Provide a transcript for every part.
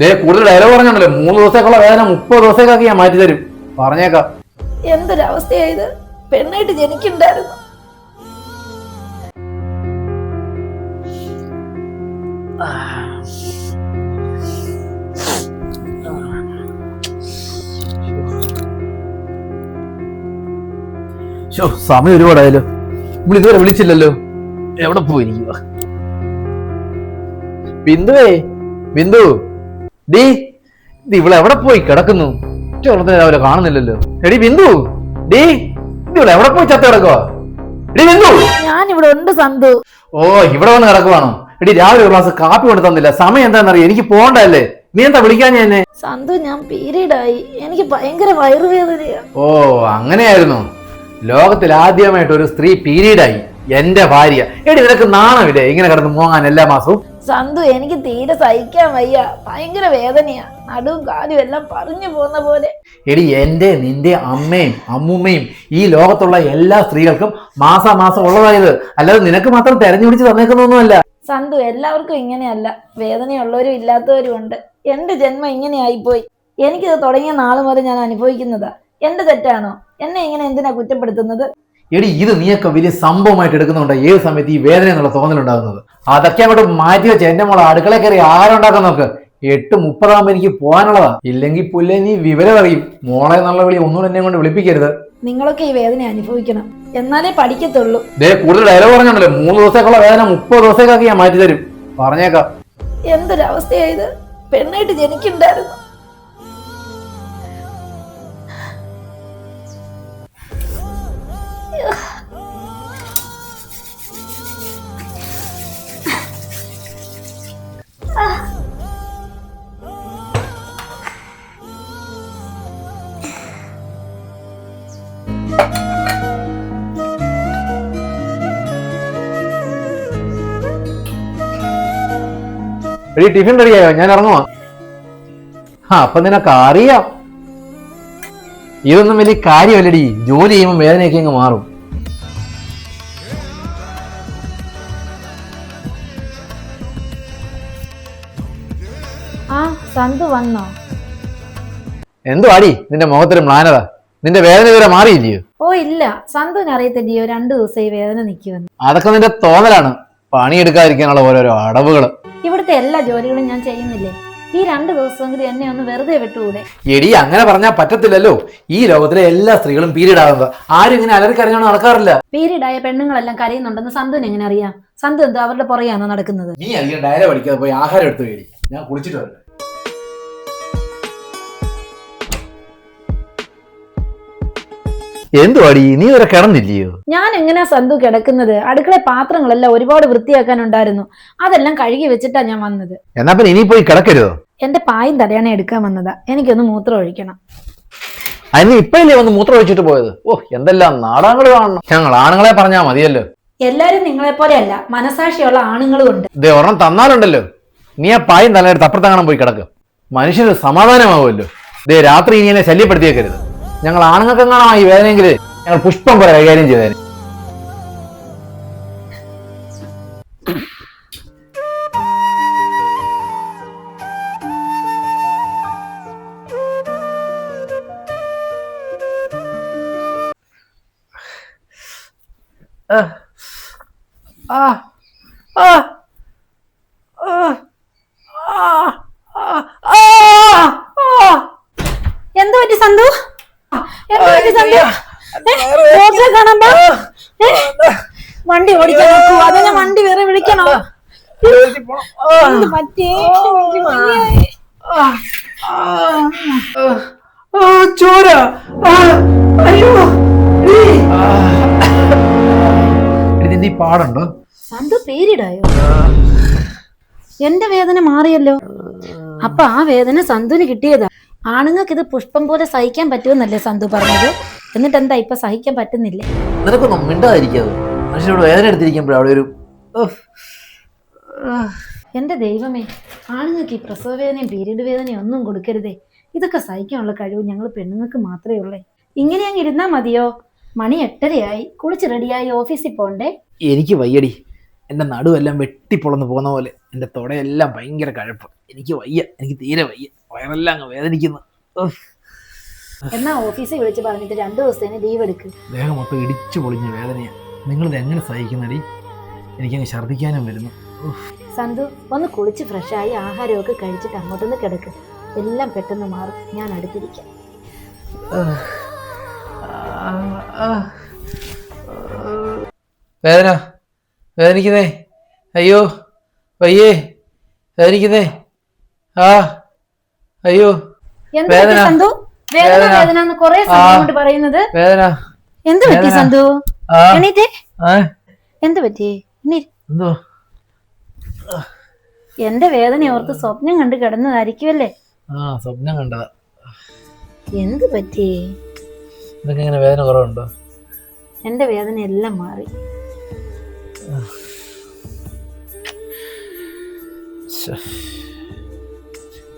ദേ കൂടുതൽ ഡയലോഗ് പറഞ്ഞല്ലേ മൂന്ന് ദിവസത്തേക്കുള്ള വേദന മുപ്പത് ദിവസത്തേക്കാക്കി ഞാൻ മാറ്റി തരും. പറഞ്ഞേക്കാം. എന്തൊരവസ്ഥയായത്? പെണ്ണായിട്ട് ജനിക്കണ്ടായിരുന്നു. ശോ, സമയം ഒരുപാടായാലോ നമ്മൾ ഇതുവരെ വിളിച്ചില്ലല്ലോ. എവിടെ പോയിരിക്കുക ബിന്ദുവേ ബിന്ദു. ഡീ ഇത് ഇവിടെ എവിടെ പോയി കിടക്കുന്നു? ഓളത്തിനെ രാവിലെ കാണുന്നില്ലല്ലോ. എടി ബിന്ദു. ഡീ ഇത് ഇവിടെ എവിടെ പോയി ചത്ത കിടക്കുവാ? എടി ബിന്ദു. ഞാൻ ഇവിടെ ഉണ്ട് സന്തു. ഓ ഇവിടെ വന്ന് കിടക്കുവാണോ? എടി രാവിലെ ഒരു ഗ്ലാസ് കാപ്പി കൊണ്ട് തന്നില്ല. സമയം എന്താണെന്നറിയാം? എനിക്ക് പോകണ്ടല്ലേ നീ എന്താ വിളിക്കാൻ ഞാൻ എന്നെ? സന്തു ഞാൻ പീരീഡ് ആയി എനിക്ക് ഭയങ്കര വയറുവേദനയാ. ഓ അങ്ങനെയായിരുന്നു. ലോകത്തിൽ ആദ്യമായിട്ട് ഒരു സ്ത്രീ പീരീഡായി. എന്റെ ഭാര്യ. എടി നിനക്ക് നാണമില്ലേ? ഇങ്ങനെ കിടന്ന് മോങ്ങാൻ എല്ലാ മാസവും? സന്തു എനിക്ക് തീരെ സഹിക്കാൻ വയ്യ. ഭയങ്കര വേദനയാ. നടുവും കാലും എല്ലാം പറഞ്ഞു പോകുന്ന പോലെ. എടി എന്റെ നിന്റെ അമ്മയും അമ്മൂമ്മയും ഈ ലോകത്തുള്ള എല്ലാ സ്ത്രീകൾക്കും മാസാമാസം ഉള്ളതായത് അല്ലാതെ നിനക്ക് മാത്രം തെരഞ്ഞു പിടിച്ച് തന്നേക്കുന്നൊന്നുമല്ല. സന്തു എല്ലാവർക്കും ഇങ്ങനെയല്ല. വേദനയുള്ളവരും ഇല്ലാത്തവരും ഉണ്ട്. എന്റെ ജന്മം ഇങ്ങനെ ആയിപ്പോയി എനിക്കിത് തുടങ്ങിയ നാൾ മുതൽ ഞാൻ അനുഭവിക്കുന്നതാ. എന്റെ തെറ്റാണോ? എന്നെ ഇങ്ങനെ എന്തിനാ കുറ്റപ്പെടുത്തുന്നത്? എടി ഇത് നീയൊക്കെ വലിയ സംഭവമായിട്ട് എടുക്കുന്നുണ്ട്? ഏത് സമയത്ത് ഈ വേദന എന്നുള്ള തോന്നലുണ്ടാകുന്നത്? അതൊക്കെ അങ്ങോട്ട് മാറ്റി വെച്ച് എന്റെ മോളെ അടുക്കള കയറി ആരുണ്ടാക്കാൻ നോക്ക്. എട്ട് മുപ്പതാകുമ്പോ എനിക്ക് പോകാനുള്ളതാ. ഇല്ലെങ്കിൽ പുല്ലേ നീ വിവരം അറിയും. മോളെ എന്നുള്ള വിളി ഒന്നും എന്നെ കൊണ്ട് വിളിപ്പിക്കരുത്. നിങ്ങളൊക്കെ ഈ വേദന അനുഭവിക്കണം. എന്നാലേ പഠിക്കത്തുള്ളൂ. ദേ കൂടുതൽ ഡയലോഗ് പറഞ്ഞുണ്ടല്ലോ? മൂന്ന് ദിവസത്തേക്കുള്ള വേദന മുപ്പത് ദിവസത്തേക്കൊക്കെ ഞാൻ മാറ്റി തരും പറഞ്ഞേക്കാം എന്തൊരവസ്ഥയായത് പെണ്ണായിട്ട് ജനിക്കണ്ടായിരുന്നു. എടി ടിഫിൻ റെഡിയായോ? ഞാൻ ഇറങ്ങുവാ. ആ അപ്പൊ നിനക്ക് അറിയാം. ഇതൊന്നും വലിയ കാര്യമല്ലടി. ജോലി ചെയ്യുമ്പോൾ വേദനയൊക്കെ അങ്ങ് മാറും. ആ സന്തു വന്നോ? എന്തുവാടി നിന്റെ മുഖത്തൊരു മ്ലാനത? നിന്റെ വേദന ഇതുവരെ മാറിയില്ലയോ? ഓ ഇല്ല. സന്തുവിന് അറിയത്തില്ലയോ? രണ്ടു ദിവസം ഈ വേദന നിൽക്കുമെന്ന് അതൊക്കെ നിന്റെ തോന്നലാണ്. പണിയെടുക്കാതിരിക്കാനുള്ള ഓരോരോ അടവുകൾ ഇവിടുത്തെ എല്ലാ ജോലികളും ഞാൻ ചെയ്യുന്നില്ലേ? ഈ രണ്ട് ദിവസമെങ്കിലും എന്നെ ഒന്ന് വെറുതെ വിട്ടുകൂടെ? എടി അങ്ങനെ പറഞ്ഞാൽ പറ്റത്തില്ലല്ലോ. ഈ ലോകത്തിലെ എല്ലാ സ്ത്രീകളും പീരീഡ് ആകുന്നത് ആരും ഇങ്ങനെ അലറി കരഞ്ഞോണ്ട് നടക്കാറില്ല. പീരീഡ് ആയ പെണ്ണുങ്ങളെല്ലാം കരയുന്നുണ്ടെന്ന് സന്തുവിന് എങ്ങനെ അറിയാം? സന്തു എന്തോ അവരുടെ പുറകെയാണോ നടക്കുന്നത്? നീ അധികം ഡയറി പഠിക്കാതെ പോയി ആഹാരം എടുത്തു കഴിഞ്ഞു ഞാൻ കുളിച്ചിട്ട് വരട്ടെ. എന്തുവാടി? നീ വരെ കിടന്നില്ലയോ? ഞാൻ എങ്ങനെയാ സന്തു കിടക്കുന്നത്? അടുക്കള പാത്രങ്ങളെല്ലാം ഒരുപാട് വൃത്തിയാക്കാനുണ്ടായിരുന്നു. അതെല്ലാം കഴുകി വെച്ചിട്ടാ ഞാൻ വന്നത്. എന്നാ പിന്നെ ഇനി പോയി കിടക്കരുതോ? എന്റെ പായും തടയാണ് എടുക്കാൻ വന്നതാ. എനിക്കൊന്ന് മൂത്രം ഒഴിക്കണം. അതിന് ഇപ്പഴല്ലേ വന്ന് മൂത്രം ഒഴിച്ചിട്ട് പോയത്? ഓ എന്തെല്ലാം നാടാങ്ങൾ കാണണം. ഞങ്ങൾ ആണുങ്ങളെ പറഞ്ഞാ മതിയല്ലോ. എല്ലാരും നിങ്ങളെ പോലെയല്ല മനസാക്ഷിയുള്ള ആണുങ്ങളും ഉണ്ട്. ദേ ഒരെണ്ണം തന്നാലുണ്ടല്ലോ. നീ ആ പായും തലയെടുത്ത് അപ്പുറത്തങ്ങനെ പോയി കിടക്കും. മനുഷ്യന് സമാധാനമാവുമല്ലോ. ദേ രാത്രി ഇനി എന്നെ ശല്യപ്പെടുത്തിയേക്കരുത്. ഞങ്ങൾ ആണുങ്ങൾക്കെങ്ങാണോ ഈ വേദനയെങ്കിൽ ഞങ്ങൾ പുഷ്പം പോലെ കൈകാര്യം ചെയ്തേനെ. എന്ത് പറ്റി സന്തു എന്ത് പറ്റി സന്തു ഏ, ഡോക്ടറെ കാണാൻ വണ്ടി ഓടിക്കാൻ നോക്കൂ. വണ്ടി വേറെ വിളിക്കണോ. പറ്റി. ചോര. അയ്യോ. ഇതിന്റെ ഈ പാടുണ്ടോ? സന്തു പേരിടായോ? എന്റെ വേദന മാറിയല്ലോ. അപ്പൊ ആ വേദന സന്തുന് കിട്ടിയതാ. ആണുങ്ങൾക്ക് ഇത് പുഷ്പം പോലെ സഹിക്കാൻ പറ്റുമെന്നല്ലേ സന്തു പറഞ്ഞത്? എന്നിട്ട് എന്താ ഇപ്പൊ സഹിക്കാൻ പറ്റുന്നില്ല? നിനക്കൊന്നും മിണ്ടാതിരിക്കാതെ മനുഷ്യനോട് വേദന എടുത്തിരിക്കുമ്പോഴേ അവിടെ ഒരു. എന്റെ ദൈവമേ ആണുങ്ങൾക്ക് ഈ പ്രസവ വേദനയും പീരീഡ് വേദനയും ഒന്നും കൊടുക്കരുതേ. ഇതൊക്കെ സഹിക്കാനുള്ള കഴിവ് ഞങ്ങൾ പെണ്ണുങ്ങൾക്ക് മാത്രമേ ഉള്ളേ. ഇങ്ങനെ അങ്ങ് ഇരുന്നാ മതിയോ? മണി എട്ടരയായി കുളിച്ച് റെഡിയായി ഓഫീസിൽ പോണ്ടേ? എനിക്ക് വയ്യടി. എന്റെ നടുവെല്ലാം വെട്ടിപ്പൊളന്ന് പോകുന്ന പോലെ. എന്റെ തൊടയെല്ലാം ഭയങ്കര കഴപ്പ്. എനിക്ക് വയ്യ. എനിക്ക് തീരെ വയ്യ. വയറെല്ലാം അങ്ങ് വേദനിക്കുന്നു. എന്നാ ഓഫീസിൽ വിളിച്ച് പറഞ്ഞിട്ട് രണ്ടു ദിവസത്തേന് ലീവ് എടുക്ക്. ദേഹം മൊത്തം ഇടിച്ചു പൊളിഞ്ഞ വേദനയാണ് നിങ്ങളിത് എങ്ങനെ സഹിക്കുന്നടി? എനിക്കങ്ങ് ഛർദ്ദിക്കാനും വരുന്നു. സന്തു ഒന്ന് കുളിച്ച് ഫ്രഷായി ആഹാരമൊക്കെ കഴിച്ചിട്ട് അങ്ങോട്ടൊന്ന് കിടക്ക്. എല്ലാം പെട്ടെന്ന് മാറും. ഞാൻ അടുത്തിരിക്കാം. വേദന വേദനിക്കുന്നേ. അയ്യോ വയ്യേ വേദനിക്കുന്നേ. ആ അയ്യോ. വേദന. വേദന വേദന. വേദന എന്ന് കൊറേ സമയം കൊണ്ട് പറയുന്നത്. വേദന. എന്ത് പറ്റി വേദന. സന്തു ആ. എണീറ്റേ. ആ. എന്ത് പറ്റി? എണീ. എന്തോ? എന്റെ വേദന ഓർത്ത് സ്വപ്നം കണ്ട് കിടന്നതായിരിക്കുമല്ലേ ആ സ്വപ്നം കണ്ടതാ. എന്ത് പറ്റി? ഇങ്ങനെ വേദന കുറവുണ്ടോ? എന്റെ വേദന എല്ലാം മാറി.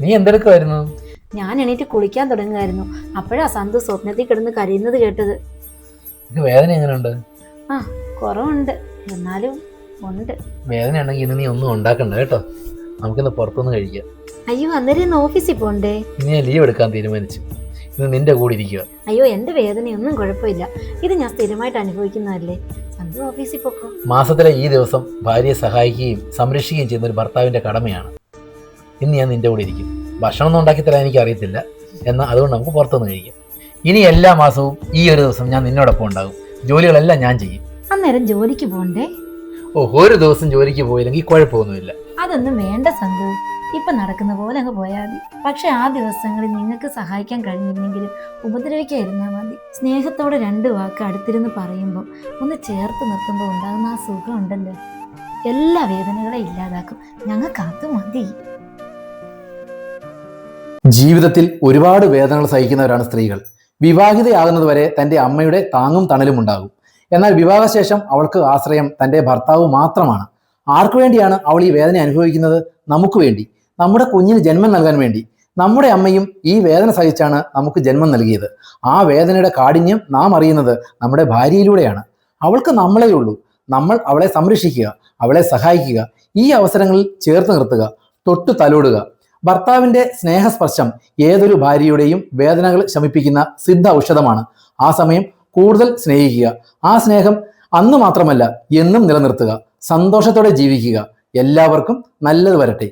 നീ എന്തെടുക്കുമായിരുന്നു ഞാൻ എണീറ്റ് കുളിക്കാൻ തുടങ്ങുമായിരുന്നു അപ്പോഴാ സന്തു സ്വപ്നത്തിൽ കിടന്ന് കരയുന്നത് കേട്ടത്. വേദന എങ്ങനെയുണ്ട്? ആ കുറവുണ്ട്. എന്നാലും ഉണ്ട്. വേദന ഉണ്ടെങ്കിൽ ഇന്ന് നീ ഒന്നും ഉണ്ടാക്കണ്ട കേട്ടോ. നമുക്കിന്ന് പുറത്തുനിന്ന് കഴിക്കാം. അയ്യോ അന്നേരം ഇന്ന് ഓഫീസിൽ പോണ്ടേ? ഇന്ന് ഞാൻ ലീവ് എടുക്കാൻ തീരുമാനിച്ചു. ഇന്ന് നിന്റെ കൂടെ ഇരിക്കുക അയ്യോ എന്റെ വേദനയൊന്നും കുഴപ്പമില്ല. ഇത് ഞാൻ സ്ഥിരമായിട്ട് അനുഭവിക്കുന്നതല്ലേ? സന്തു ഓഫീസിൽ പോക്കോ. മാസത്തിലെ ഈ ദിവസം ഭാര്യയെ സഹായിക്കുകയും സംരക്ഷിക്കുകയും ചെയ്യുന്ന ഒരു ഭർത്താവിന്റെ കടമയാണ്. ഇന്ന് ഞാൻ നിന്റെ കൂടെ ഇരിക്കും. ഭക്ഷണമൊന്നും ഉണ്ടാക്കി തരാൻ എനിക്ക് അറിയത്തില്ല എന്നാൽ അതുകൊണ്ട് നമുക്ക് പുറത്തുനിന്ന് കഴിക്കാം. ഇനി എല്ലാ മാസവും ഈ ഒരു ദിവസം ഞാൻ നിന്നോടൊപ്പം ഉണ്ടാകും. ജോലികളെല്ലാം ഞാൻ ചെയ്യും. അന്നേരം ജോലിക്ക് പോണ്ടേ? ഓ ഒരു ദിവസം ജോലിക്ക് പോയില്ലെങ്കിൽ കുഴപ്പമൊന്നുമില്ല. അതൊന്നും വേണ്ട സംഭവം. ഇപ്പൊ നടക്കുന്ന പോലെ അങ്ങ് പോയാൽ മതി. പക്ഷെ ആ ദിവസങ്ങളിൽ നിങ്ങൾക്ക് സഹായിക്കാൻ കഴിഞ്ഞില്ലെങ്കിലും ഉപദ്രവിക്കാതിരുന്നാൽ മതി. സ്നേഹത്തോടെ രണ്ട് വാക്ക് അടുത്തിരുന്ന് പറയുമ്പോൾ ഒന്ന് ചേർത്ത് നിർത്തുമ്പോൾ ഉണ്ടാകുന്ന ആ സുഖം ഉണ്ടല്ലോ. എല്ലാ വേദനകളെ ഇല്ലാതാക്കും. ഞങ്ങൾക്ക് അത് മതി. ജീവിതത്തിൽ ഒരുപാട് വേദനകൾ സഹിക്കുന്നവരാണ് സ്ത്രീകൾ. വിവാഹിതയാകുന്നതുവരെ തന്റെ അമ്മയുടെ താങ്ങും തണലും ഉണ്ടാകും. എന്നാൽ വിവാഹശേഷം അവൾക്ക് ആശ്രയം തന്റെ ഭർത്താവ് മാത്രമാണ്. ആർക്കു വേണ്ടിയാണ് അവൾ ഈ വേദന അനുഭവിക്കുന്നത്? നമുക്ക് വേണ്ടി. നമ്മുടെ കുഞ്ഞിന് ജന്മം നൽകാൻ വേണ്ടി. നമ്മുടെ അമ്മയും ഈ വേദന സഹിച്ചാണ് നമുക്ക് ജന്മം നൽകിയത്. ആ വേദനയുടെ കാഠിന്യം നാം അറിയുന്നത് നമ്മുടെ ഭാര്യയിലൂടെയാണ്. അവൾക്ക് നമ്മളേ ഉള്ളൂ. നമ്മൾ അവളെ സംരക്ഷിക്കുക അവളെ സഹായിക്കുക ഈ അവസരങ്ങളിൽ ചേർത്ത് നിർത്തുക തൊട്ടു തലോടുക. ഭർത്താവിന്റെ സ്നേഹസ്പർശം ഏതൊരു ഭാര്യയുടെയും വേദനകൾ ശമിപ്പിക്കുന്ന സിദ്ധ ഔഷധമാണ്. ആ സമയം കൂടുതൽ സ്നേഹിക്കുക. ആ സ്നേഹം അന്ന് മാത്രമല്ല എന്നും നിലനിർത്തുക. സന്തോഷത്തോടെ ജീവിക്കുക. എല്ലാവർക്കും നല്ലത് വരട്ടെ.